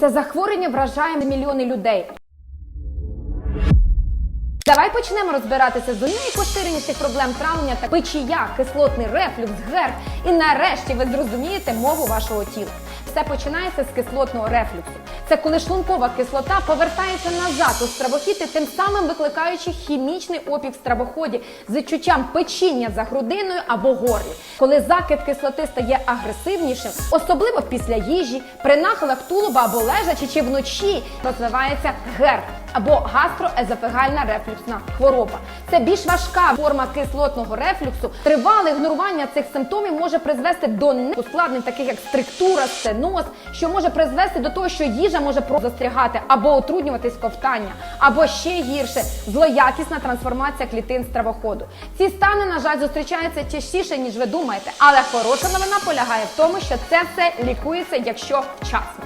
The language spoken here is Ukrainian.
Це захворювання вражає мільйони людей. Давай почнемо розбиратися з однією поширеніших проблем травлення та печія, кислотний рефлюкс, герб. І нарешті ви зрозумієте мову вашого тіла. Все починається з кислотного рефлюксу. Це коли шлункова кислота повертається назад у стравохід і тим самим викликаючи хімічний опік в стравоході з відчуттям печіння за грудиною або горлі. Коли закид кислоти стає агресивнішим, особливо після їжі, при нахилах тулуба або лежачи чи вночі розвивається герб або гастроезофегальна рефлюксна хвороба. Це більш важка форма кислотного рефлюксу. Тривале ігнорування цих симптомів може призвести до ускладнень, таких як структура, стеноз, що може призвести до того, що їжа може застрягати або отруднюватись ковтання, або ще гірше злоякісна трансформація клітин стравоходу. Ці стани, на жаль, зустрічаються частіше, ніж ви думаєте, але хороша новина полягає в тому, що це все лікується, якщо вчасно.